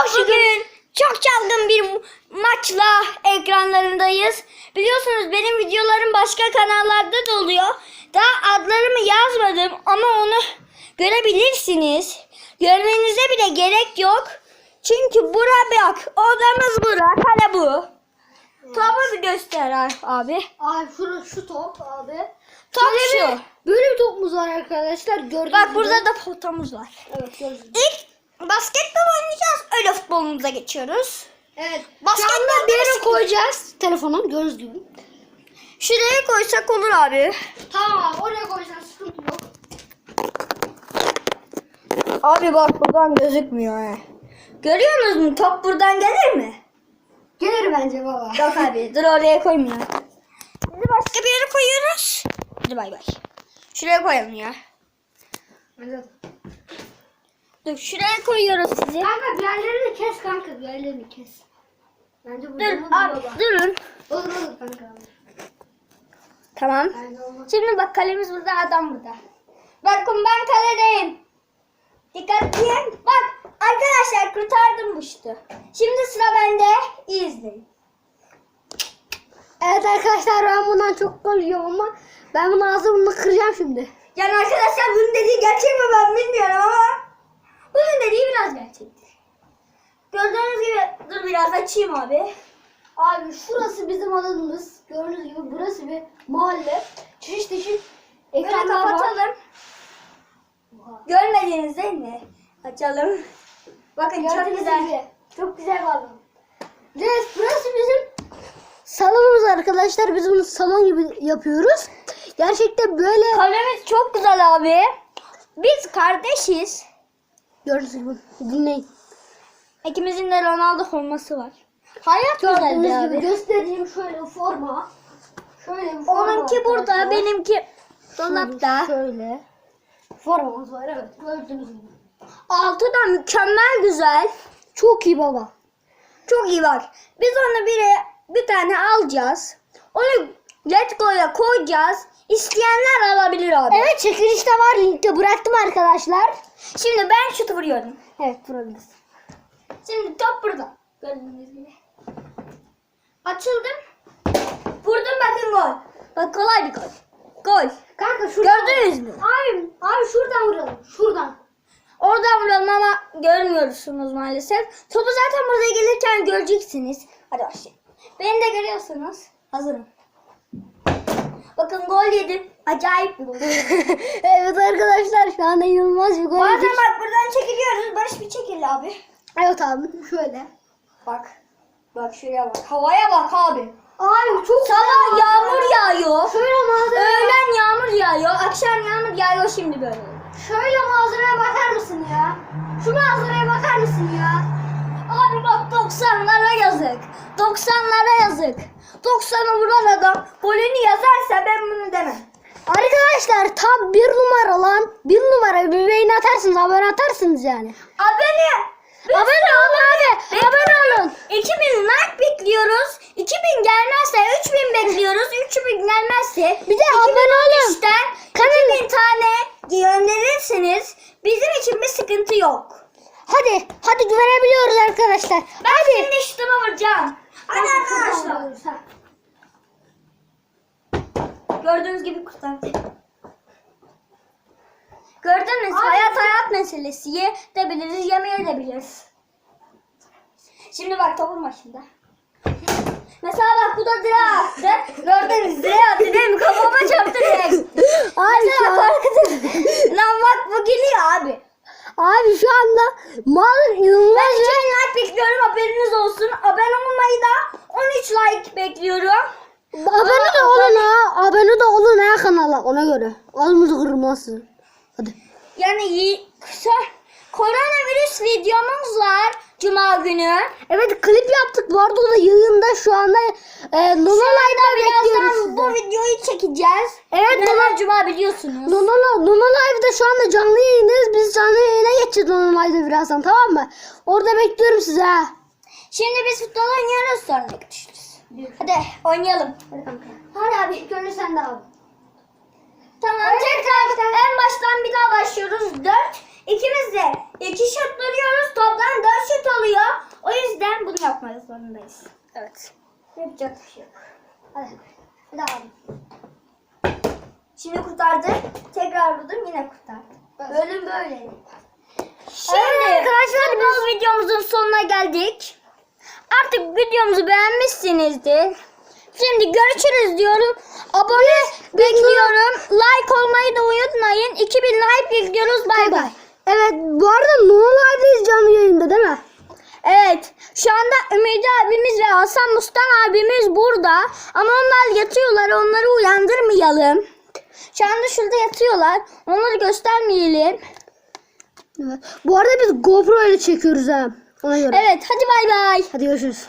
Çok şükür. Bugün çok çılgın bir maçla ekranlarındayız. Biliyorsunuz benim videolarım başka kanallarda da oluyor. Daha adlarımı yazmadım ama onu görebilirsiniz. Görmenize bile gerek yok. Çünkü bura bak. Odamız bura. Kale bu. Topu bir göster abi. Abi şu, şu top abi. Top Böyle şu. bir- Böyle bir topumuz var arkadaşlar. Gördüğünüz Bak gibi. burada da potamız var. Evet gördüğünüz. İlk basketbol oynayacağız. Öyle futbolumuza geçiyoruz. Evet. Basketbol bir yere koyacağız telefonu gördüğünüz gibi. Şuraya koysak olur abi. Tamam oraya koyacağız sıkıntı yok. Abi bak buradan gözükmüyor he. Görüyorsunuz mu? Top buradan gelir mi? Gelir bence baba. Yok abi dur oraya koymuyor. Bizi başka bir yere koyuyoruz. Hadi bay bay. Şuraya koyalım ya. Evet. Dur şuraya koyuyoruz sizi. Kanka bir yerlerini kes kanka bir yerlerini kes. Bence Dur abi durun. Olur olur kanka. Tamam. Şimdi bak kalemiz burada adam burada. Bakın ben kaledeyim. Dikkatli. Bak arkadaşlar kurtardım bu işi. Şimdi sıra bende. İyi izleyin. Evet arkadaşlar ben bundan çok gol yiyorum ama ben bunun ağzını kıracağım şimdi. Yani arkadaşlar bunun dediği gerçek mi ben bilmiyorum ama bunun dediği biraz gerçektir. Gördüğünüz gibi dur biraz açayım abi. Abi şurası bizim alanımız. Gördüğünüz gibi burası bir mahalle. Çeşit çeşit ekranlar var. kapatalım. Görmediğiniz değil mi? Açalım. Bakın çok Gördüğünüz güzel. gibi. Çok güzel bir alan. Evet burası bizim salonumuz arkadaşlar. Biz bunu salon gibi yapıyoruz. Gerçekten böyle Kalemiz çok güzel abi. Biz kardeşiz. Gördüğünüz gibi dinleyin. İkimizin de Ronaldo forması var. Hayat güzeldi Gördüğünüz gibi abi. göstereyim şöyle forma. Şöyle bir forma. Onunki burada, arkadaşlar. benimki dolapta. Şöyle. Formamız var evet gördüğünüz gibi. Altı da mükemmel güzel. Çok iyi baba. Çok iyi bak. Biz onu bir, bir tane alacağız. Onu Letgo'ya koyacağız. İsteyenler alabilir abi. Evet çekilişte var linkte bıraktım arkadaşlar. Şimdi ben şutu vuruyorum. Evet vurabiliriz. Şimdi top burada. Gördüğünüz gibi. Açıldım. Vurdum bakın gol. Bak kolay bir gol. Gol. Kanka şuradan. Gördünüz mü? Abi, abi şuradan vuralım. Şuradan. Oradan vuralım ama görmüyorsunuz maalesef. Topu zaten burada gelirken göreceksiniz. Hadi başlayalım. Beni de görüyorsunuz. Hazırım. Bakın gol yedim. Acayip bir gol. evet arkadaşlar şu anda inanılmaz bir gol Bazen yedik. bak buradan çekiliyoruz. Barış bir çekil abi. Evet abi şöyle. Bak. Bak şuraya bak. Havaya bak abi. Abi çok Sabah güzel yağmur yağıyor. Şöyle manzara. Öğlen yağmur yağıyor. Akşam yağmur yağıyor şimdi böyle. Şöyle manzaraya bakar mısın ya? Şu manzaraya bakar mısın 90'lara yazık. 90'lara yazık. 90'ı vuran adam golünü yazarsa ben bunu demem. Arkadaşlar tam bir numara lan. Bir numara bir beğeni atarsınız abone atarsınız yani. Abone. Abone olun abi. Abone olun. 2000 like bekliyoruz. 2000 gelmezse 3000 bekliyoruz. 3000 gelmezse Bir de abone olun. işten Kanal- 2000 tane gönderirseniz bizim için bir sıkıntı yok. Hadi. Hadi güvenebiliyoruz arkadaşlar. Ben şimdi şutuma vuracağım. Hadi arkadaşlar. Gördüğünüz gibi kurtardı. Gördünüz? Abi- hayat hayat meselesi. Ye de biliriz, yemeye de biliriz. Şimdi bak topun başında. Mesela bak bu da direğe attı. Gördünüz direğe attı değil mi? Kafama çarptı direkt. Şu, Mesela korkutun. Lan bak bu geliyor abi. Abi şu anda mal inanılmaz Ben ve 2000 like bekliyorum haberiniz olsun. Abone olmayı da 13 like bekliyorum. abone de olun ha. Abone de olun ha kanala ona göre. Alımızı kırılmasın. Hadi. Yani yi- kısa koronavirüs videomuz var Cuma günü. Evet klip yaptık. Bu arada o da yayında şu anda e, Nonolay'da bekliyoruz Birazdan bu sizi. videoyu çekeceğiz. Evet, Neden Cuma biliyorsunuz. Nonola, Nonolay'da şu anda canlı yayındayız. Biz canlı yayına geçeceğiz Nonolay'da birazdan tamam mı? Orada bekliyorum sizi ha. Şimdi biz futbol oynuyoruz sonra görüşürüz. Hadi oynayalım. Hadi kanka. Hadi abi. Gönül sende abi. Tamam Evet, tekrar en baştan bir daha başlıyoruz. 4 ikimiz de 2 şut vuruyoruz. Toplam 4 şut oluyor. zorundayız. Evet. Yapacak bir şey yok. Hadi. Hadi abi. Şimdi kurtardı. Tekrar vurdum yine kurtardı. Bölüm böyle. Şimdi Evet arkadaşlar futbol videomuzun sonuna geldik. Artık videomuzu beğenmişsinizdir. Şimdi görüşürüz diyorum. Abone bekliyorum. Like olmayı da unutmayın. 2000 like bekliyoruz. Bay bay. Evet bu arada Noel canlı yayında değil mi? Evet. Şu anda Ümidi abimiz ve Hasan Mustan abimiz burada. Ama onlar yatıyorlar. Onları uyandırmayalım. Şu anda şurada yatıyorlar. Onları göstermeyelim. Evet. Bu arada biz GoPro ile çekiyoruz ha. Ona göre. Evet. Hadi bay bay. Hadi görüşürüz.